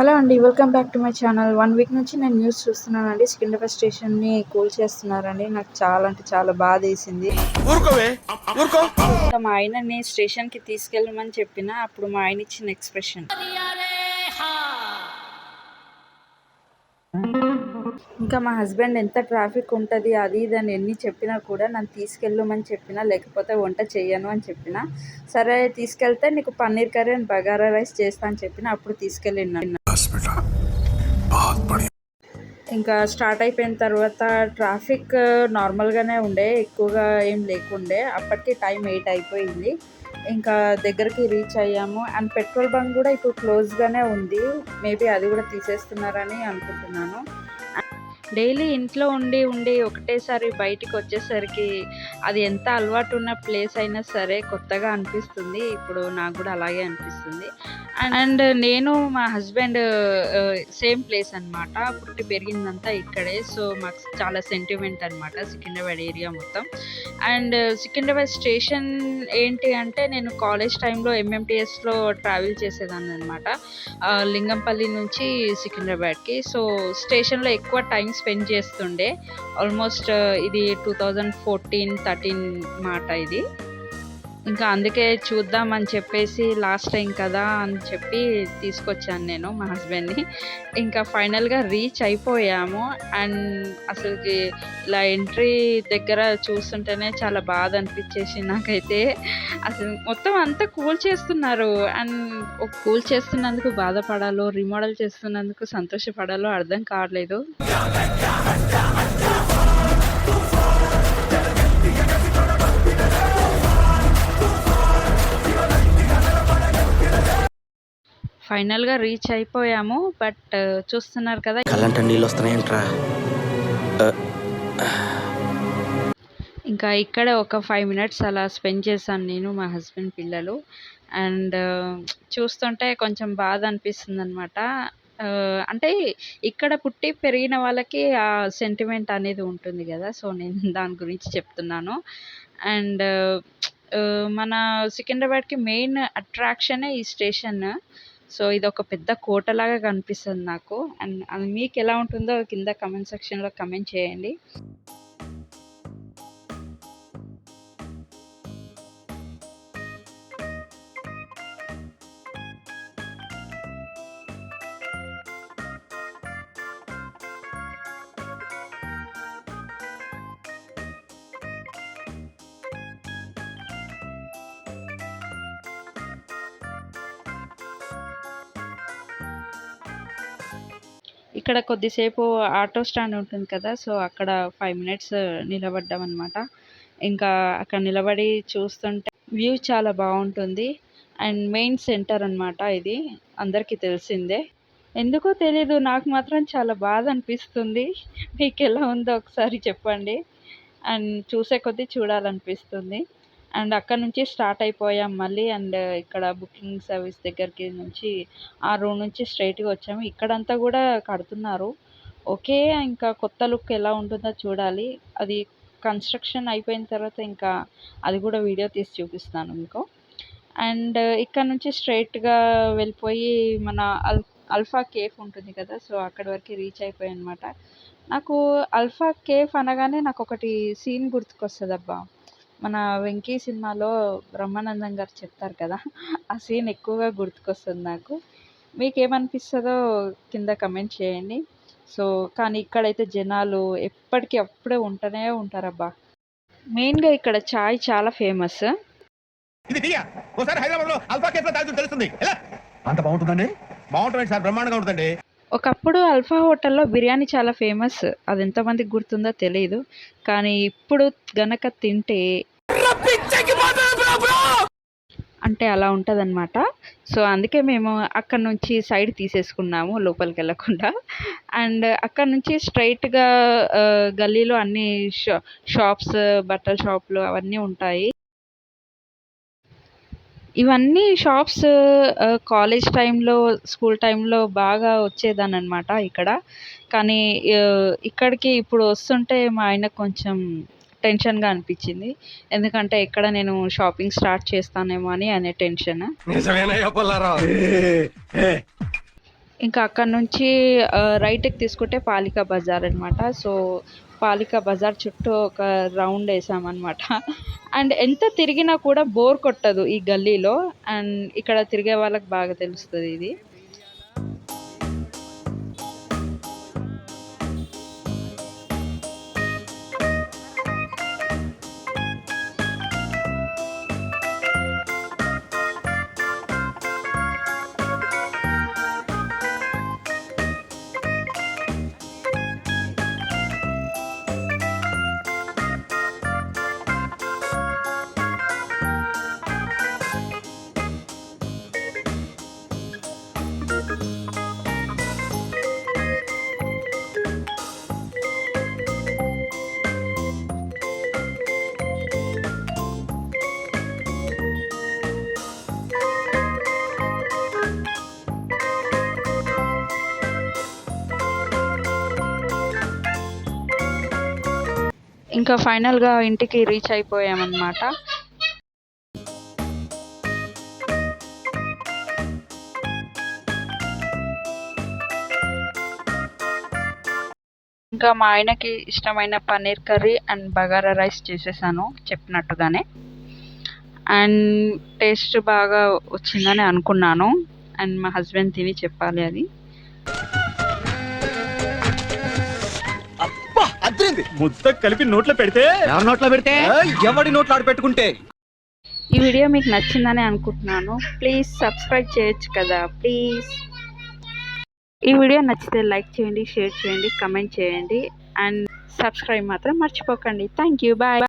Hello అండి welcome back to my channel. One week నుంచి నేను న్యూస్ చూస్తున్నానండి. సికింద్రాబాద్ స్టేషన్ని కూల్ చేస్తున్నారండి. నాకు చాలా అంటే చాలా బాధ వేసింది. మా ఆయనని స్టేషన్కి తీసుకెళ్ళమని చెప్పిన అప్పుడు మా ఆయన ఇచ్చిన ఎక్స్ప్రెషన్. ఇంకా మా హస్బెండ్ ఎంత ట్రాఫిక్ ఉంటుంది అది ఇది అని ఎన్ని చెప్పినా కూడా నన్ను తీసుకెళ్ళమని చెప్పినా లేకపోతే వంట చెయ్యను అని చెప్పిన సరే తీసుకెళ్తే నీకు paneer curry and bagara rice చేస్తా అని చెప్పిన అప్పుడు తీసుకెళ్ళిన ఇంకా స్టార్ట్ అయిపోయిన తర్వాత ట్రాఫిక్ నార్మల్గానే ఉండే ఎక్కువగా ఏం లేకుండే. అప్పటికి టైం ఎయిట్ అయిపోయింది. ఇంకా దగ్గరికి రీచ్ అయ్యాము. అండ్ పెట్రోల్ బంక్ కూడా ఇప్పుడు క్లోజ్గానే ఉంది. మేబీ అది కూడా తీసేస్తున్నారని అనుకుంటున్నాను. డైలీ ఇంట్లో ఉండి ఉండి ఒకటేసారి బయటికి వచ్చేసరికి అది ఎంత అలవాటు ఉన్న ప్లేస్ అయినా సరే కొత్తగా అనిపిస్తుంది. ఇప్పుడు నాకు కూడా అలాగే అనిపిస్తుంది. అండ్ నేను మా హస్బెండ్ సేమ్ ప్లేస్ అన్నమాట. పుట్టి పెరిగిందంతా ఇక్కడే. సో మాకు చాలా సెంటిమెంట్ అన్నమాట సికింద్రాబాద్ ఏరియా మొత్తం. అండ్ సికింద్రాబాద్ స్టేషన్ ఏంటి అంటే నేను కాలేజ్ టైంలో ఎంఎంటీఎస్లో ట్రావెల్ చేసేదాన్ని అనమాట లింగంపల్లి నుంచి సికింద్రాబాద్కి. సో స్టేషన్లో ఎక్కువ టైం స్పెండ్ చేస్తుండే. ఆల్మోస్ట్ uh, ఇది టూ థౌజండ్ ఫోర్టీన్ థర్టీన్ మాట ఇది. ఇంకా అందుకే చూద్దాం అని చెప్పేసి లాస్ట్ టైం కదా అని చెప్పి తీసుకొచ్చాను నేను మా హస్బెండ్ని ఇంకా ఫైనల్గా రీచ్ అయిపోయాము. అండ్ అసలుకి ఇలా ఎంట్రీ దగ్గర చూస్తుంటేనే చాలా బాధ అనిపించేసి నాకైతే. అసలు మొత్తం అంతా కూల్ చేస్తున్నారు. అండ్ కూల్ చేస్తున్నందుకు బాధపడాలో రిమోడల్ చేస్తున్నందుకు సంతోషపడాలో అర్థం కావట్లేదు. ఫైనల్గా రీచ్ అయిపోయాము బట్ చూస్తున్నారు కదా. కళ్ళంట నీళ్ళు వస్తున్నాయంట్రా. ఇంకా ఇక్కడ ఒక ఫైవ్ మినిట్స్ అలా స్పెండ్ చేశాను నేను మా హస్బెండ్ పిల్లలు. అండ్ చూస్తుంటే కొంచెం బాధ అనిపిస్తుంది అనమాట అంటే ఇక్కడ పుట్టి పెరిగిన వాళ్ళకి ఆ సెంటిమెంట్ అనేది ఉంటుంది కదా సో నేను దాని గురించి చెప్తున్నాను. అండ్ మన సికింద్రాబాద్కి మెయిన్ అట్రాక్షనే ఈ స్టేషన్. సో ఇది ఒక పెద్ద కోటలాగా కనిపిస్తుంది నాకు. అండ్ అది మీకు ఎలా ఉంటుందో కింద కమెంట్ సెక్షన్లో కమెంట్ చేయండి. ఇక్కడ కొద్దిసేపు ఆటో స్టాండ్ ఉంటుంది కదా సో అక్కడ ఫైవ్ మినిట్స్ నిలబడ్డాం అనమాట ఇంకా అక్కడ నిలబడి చూస్తుంటే వ్యూ చాలా బాగుంటుంది. అండ్ మెయిన్ సెంటర్ అన్నమాట ఇది అందరికీ తెలిసిందే. ఎందుకో తెలీదు నాకు మాత్రం చాలా బాధ అనిపిస్తుంది. మీకు ఎలా ఉందో ఒకసారి చెప్పండి. అండ్ చూసే కొద్దీ చూడాలనిపిస్తుంది. అండ్ అక్కడ నుంచి స్టార్ట్ అయిపోయాం మళ్ళీ అండ్ ఇక్కడ బుకింగ్ సర్వీస్ దగ్గరికి నుంచి ఆ రూమ్ నుంచి స్ట్రైట్గా వచ్చాము. ఇక్కడంతా కూడా కడుతున్నారు. ఓకే ఇంకా కొత్త లుక్ ఎలా ఉంటుందో చూడాలి. అది కన్స్ట్రక్షన్ అయిపోయిన తర్వాత ఇంకా అది కూడా వీడియో తీసి చూపిస్తాను మీకు. అండ్ ఇక్కడ నుంచి స్ట్రైట్గా వెళ్ళిపోయి మన అల్ అల్ఫా కేఫ్ ఉంటుంది కదా సో అక్కడి వరకు రీచ్ అయిపోయాయి అనమాట నాకు అల్ఫా కేఫ్ అనగానే నాకు ఒకటి సీన్ గుర్తుకొస్తుంది అబ్బా మన వెంకీ సినిమాలో బ్రహ్మానందం గారు చెప్తారు కదా ఆ సీన్ ఎక్కువగా గుర్తుకొస్తుంది నాకు. మీకు ఏమనిపిస్తుందో కింద కమెంట్ చేయండి. సో కానీ ఇక్కడైతే జనాలు ఎప్పటికీ అప్పుడే ఉంటూనే ఉంటారబ్బా. మెయిన్గా ఇక్కడ చాయ్ చాలా ఫేమస్. ఇది టీయా ఒకసారి హైదరాబాద్లో అల్ఫా కేఫ్లో తాగుతూ తెలుస్తుంది. ఎలా? అంత బాగుంటుందండి? బాగుంటుంది సార్ బ్రహ్మాండంగా ఉంటుందండి. ఒకప్పుడు అల్ఫా హోటల్లో బిర్యానీ చాలా ఫేమస్. అది ఎంతమందికి గుర్తుందో తెలియదు కానీ ఇప్పుడు గనక తింటే అంటే అలా ఉంటుందన్నమాట. సో అందుకే మేము అక్కడ నుంచి సైడ్ తీసేసుకున్నాము లోపలికి వెళ్ళకుండా. అండ్ అక్కడ నుంచి స్ట్రైట్గా గల్లీలో అన్ని షా షాప్స్ బట్టల షాపులు అవన్నీ ఉంటాయి. ఇవన్నీ షాప్స్ కాలేజ్ టైంలో స్కూల్ టైంలో బాగా వచ్చేదాన్ని అనమాట ఇక్కడ. కానీ ఇక్కడికి ఇప్పుడు వస్తుంటే మా ఆయనకు కొంచెం టెన్షన్గా అనిపించింది. ఎందుకంటే ఎక్కడ నేను షాపింగ్ స్టార్ట్ చేస్తానేమో అని అనే టెన్షన్ ఇంకా అక్కడ నుంచి రైట్కి తీసుకుంటే పాలికా బజార్ అనమాట సో పాలికా బజార్ చుట్టూ ఒక రౌండ్ వేసామన్నమాట. అండ్ ఎంత తిరిగినా కూడా బోర్ కొట్టదు ఈ గల్లీలో. అండ్ ఇక్కడ తిరిగే వాళ్ళకి బాగా తెలుస్తుంది ఇది. ఇంకా ఫైనల్గా ఇంటికి రీచ్ అయిపోయామన్నమాట. ఇంకా మా ఆయనకి ఇష్టమైన paneer curry and bagara rice చేసేసాను చెప్పినట్టుగానే. అండ్ టేస్ట్ బాగా వచ్చిందని అనుకున్నాను. అండ్ మా హస్బెండ్ తిని చెప్పాలి అది. ముద్ద కలిపి నోట్లో పెడితే? ఎవరి నోట్లో పెడితే? ఏయ్, ఎవడి నోట్లో ఆడు పెట్టుకుంటే? ఈ వీడియో మీకు నచ్చిందని అనుకుంటున్నాను. ప్లీజ్ సబ్స్క్రైబ్ చేయొచ్చు కదా ప్లీజ్. ఈ వీడియో నచ్చితే లైక్ చేయండి షేర్ చేయండి కమెంట్ చేయండి. అండ్ సబ్స్క్రైబ్ మాత్రం మర్చిపోకండి. Thank you bye.